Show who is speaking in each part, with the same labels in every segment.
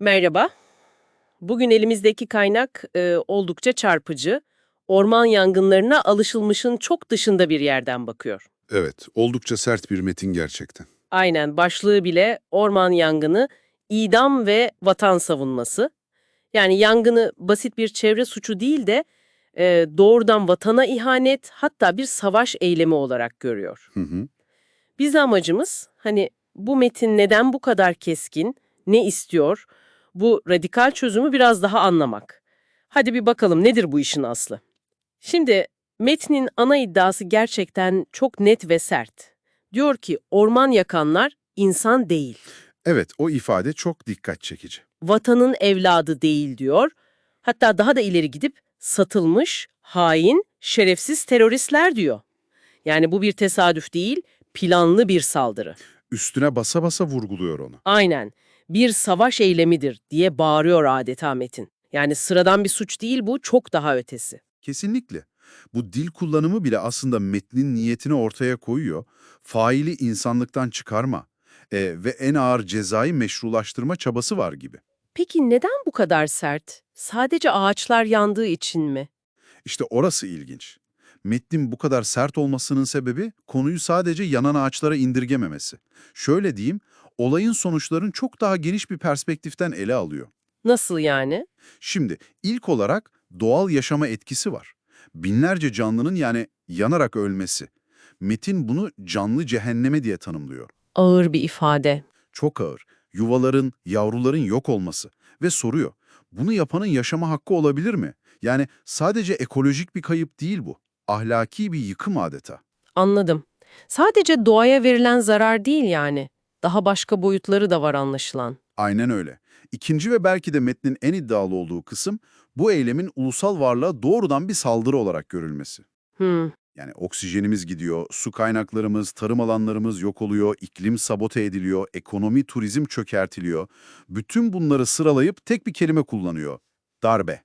Speaker 1: Merhaba. Bugün elimizdeki kaynak e, oldukça çarpıcı. Orman yangınlarına alışılmışın çok dışında bir yerden bakıyor.
Speaker 2: Evet, oldukça sert bir metin gerçekten.
Speaker 1: Aynen başlığı bile orman yangını, idam ve vatan savunması. Yani yangını basit bir çevre suçu değil de e, doğrudan vatana ihanet hatta bir savaş eylemi olarak görüyor.
Speaker 2: Hı hı.
Speaker 1: Biz amacımız hani bu metin neden bu kadar keskin, ne istiyor, bu radikal çözümü biraz daha anlamak. Hadi bir bakalım nedir bu işin aslı? Şimdi metnin ana iddiası gerçekten çok net ve sert. Diyor ki orman yakanlar insan değil,
Speaker 2: Evet, o ifade çok dikkat çekici.
Speaker 1: vatanın evladı değil diyor. Hatta daha da ileri gidip satılmış, hain, şerefsiz teröristler diyor. Yani bu bir tesadüf değil, planlı bir saldırı.
Speaker 2: Üstüne basa basa vurguluyor onu.
Speaker 1: Aynen. Bir savaş eylemidir diye bağırıyor adeta Metin. Yani sıradan bir suç değil bu, çok daha ötesi.
Speaker 2: Kesinlikle. Bu dil kullanımı bile aslında metnin niyetini ortaya koyuyor. Faili insanlıktan çıkarma e, ve en ağır cezayı meşrulaştırma çabası var gibi.
Speaker 1: Peki neden bu kadar sert? Sadece ağaçlar yandığı için mi?
Speaker 2: İşte orası ilginç. Metnin bu kadar sert olmasının sebebi konuyu sadece yanan ağaçlara indirgememesi. Şöyle diyeyim, olayın sonuçlarını çok daha geniş bir perspektiften ele alıyor.
Speaker 1: Nasıl yani?
Speaker 2: Şimdi ilk olarak doğal yaşama etkisi var. Binlerce canlının yani yanarak ölmesi. Metin bunu canlı cehenneme diye tanımlıyor.
Speaker 1: Ağır bir ifade.
Speaker 2: Çok ağır. Yuvaların, yavruların yok olması. Ve soruyor, bunu yapanın yaşama hakkı olabilir mi? Yani sadece ekolojik bir kayıp değil bu. Ahlaki bir yıkım adeta.
Speaker 1: Anladım. Sadece doğaya verilen zarar değil yani. Daha başka boyutları da var anlaşılan.
Speaker 2: Aynen öyle. İkinci ve belki de metnin en iddialı olduğu kısım, bu eylemin ulusal varlığa doğrudan bir saldırı olarak görülmesi.
Speaker 1: Hmm,
Speaker 2: Yani oksijenimiz gidiyor, su kaynaklarımız, tarım alanlarımız yok oluyor, iklim sabote ediliyor, ekonomi, turizm çökertiliyor. Bütün bunları sıralayıp tek bir kelime kullanıyor. Darbe.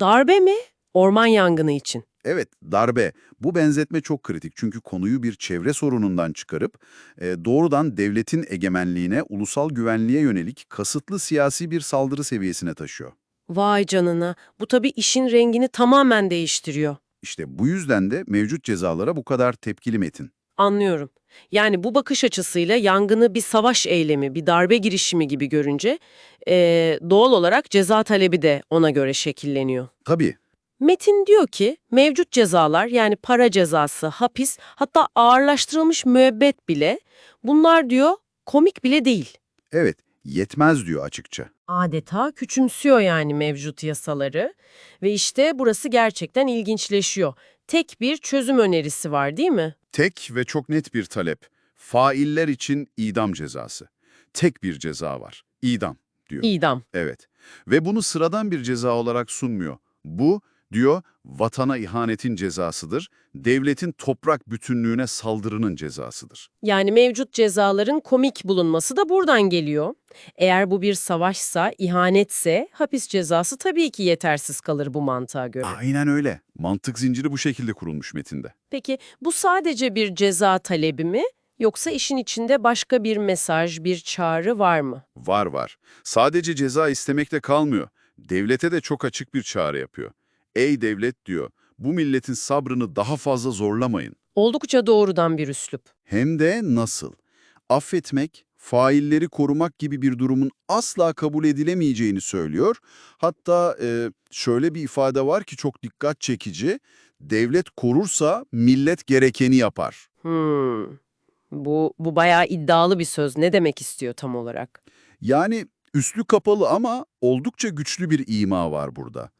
Speaker 1: Darbe mi? Orman yangını için.
Speaker 2: Evet, darbe. Bu benzetme çok kritik çünkü konuyu bir çevre sorunundan çıkarıp e, doğrudan devletin egemenliğine, ulusal güvenliğe yönelik kasıtlı siyasi bir saldırı seviyesine taşıyor.
Speaker 1: Vay canına. Bu tabii işin rengini tamamen değiştiriyor.
Speaker 2: İşte bu yüzden de mevcut cezalara bu kadar tepkili metin.
Speaker 1: Anlıyorum. Yani bu bakış açısıyla yangını bir savaş eylemi, bir darbe girişimi gibi görünce eee, doğal olarak ceza talebi de ona göre şekilleniyor.
Speaker 2: Tabii,
Speaker 1: Metin diyor ki mevcut cezalar yani para cezası, hapis hatta ağırlaştırılmış müebbet bile bunlar diyor komik bile değil.
Speaker 2: evet, yetmez diyor açıkça.
Speaker 1: Adeta küçümsüyor yani mevcut yasaları ve işte burası gerçekten ilginçleşiyor. Tek bir çözüm önerisi var değil mi?
Speaker 2: Tek ve çok net bir talep. Failler için idam cezası. Tek bir ceza var. İdam diyor.
Speaker 1: İdam.
Speaker 2: Evet. Ve bunu sıradan bir ceza olarak sunmuyor. Bu, diyor, vatana ihanetin cezasıdır. Devletin toprak bütünlüğüne saldırının cezasıdır.
Speaker 1: Yani mevcut cezaların komik bulunması da buradan geliyor. Eğer bu bir savaşsa, ihanetse hapis cezası tabii ki yetersiz kalır bu mantığa göre.
Speaker 2: Aynen öyle. Mantık zinciri bu şekilde kurulmuş metinde.
Speaker 1: Peki bu sadece bir ceza talebi mi yoksa işin içinde başka bir mesaj, bir çağrı var mı?
Speaker 2: Var var. Sadece ceza istemekle kalmıyor. Devlete de çok açık bir çağrı yapıyor. Ey devlet diyor, bu milletin sabrını daha fazla zorlamayın.
Speaker 1: Oldukça doğrudan bir üslup.
Speaker 2: Hem de nasıl? Affetmek, failleri korumak gibi bir durumun asla kabul edilemeyeceğini söylüyor. Hatta e, şöyle bir ifade var ki çok dikkat çekici. Devlet korursa millet gerekeni yapar.
Speaker 1: Hmm. Bu, bu bayağı iddialı bir söz. Ne demek istiyor tam olarak?
Speaker 2: Yani üslü kapalı ama oldukça güçlü bir ima var burada.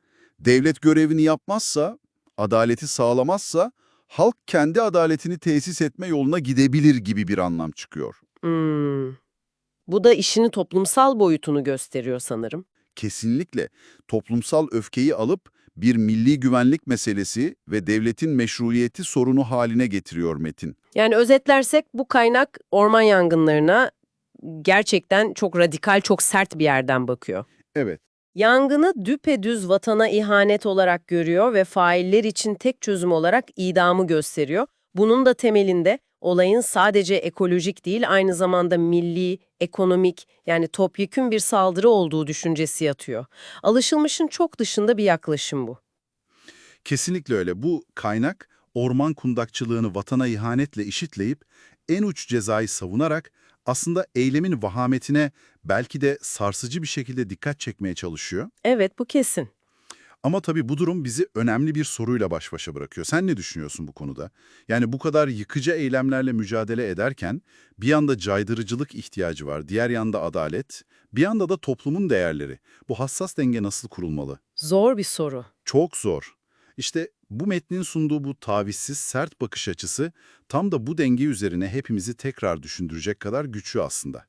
Speaker 2: Devlet görevini yapmazsa, adaleti sağlamazsa, halk kendi adaletini tesis etme yoluna gidebilir gibi bir anlam çıkıyor.
Speaker 1: Hmm. Bu da işini toplumsal boyutunu gösteriyor sanırım.
Speaker 2: kesinlikle toplumsal öfkeyi alıp bir milli güvenlik meselesi ve devletin meşruiyeti sorunu haline getiriyor Metin.
Speaker 1: Yani özetlersek bu kaynak orman yangınlarına gerçekten çok radikal, çok sert bir yerden bakıyor.
Speaker 2: Evet.
Speaker 1: Yangını düpedüz vatana ihanet olarak görüyor ve failler için tek çözüm olarak idamı gösteriyor. Bunun da temelinde olayın sadece ekolojik değil aynı zamanda milli, ekonomik yani topyekün bir saldırı olduğu düşüncesi yatıyor. Alışılmışın çok dışında bir yaklaşım bu.
Speaker 2: Kesinlikle öyle. Bu kaynak orman kundakçılığını vatana ihanetle işitleyip en uç cezayı savunarak aslında eylemin vahametine belki de sarsıcı bir şekilde dikkat çekmeye çalışıyor.
Speaker 1: Evet bu kesin.
Speaker 2: Ama tabii bu durum bizi önemli bir soruyla baş başa bırakıyor. Sen ne düşünüyorsun bu konuda? Yani bu kadar yıkıcı eylemlerle mücadele ederken bir yanda caydırıcılık ihtiyacı var, diğer yanda adalet, bir yanda da toplumun değerleri. Bu hassas denge nasıl kurulmalı?
Speaker 1: Zor bir soru.
Speaker 2: Çok zor. İşte bu metnin sunduğu bu tavizsiz, sert bakış açısı tam da bu denge üzerine hepimizi tekrar düşündürecek kadar güçlü aslında.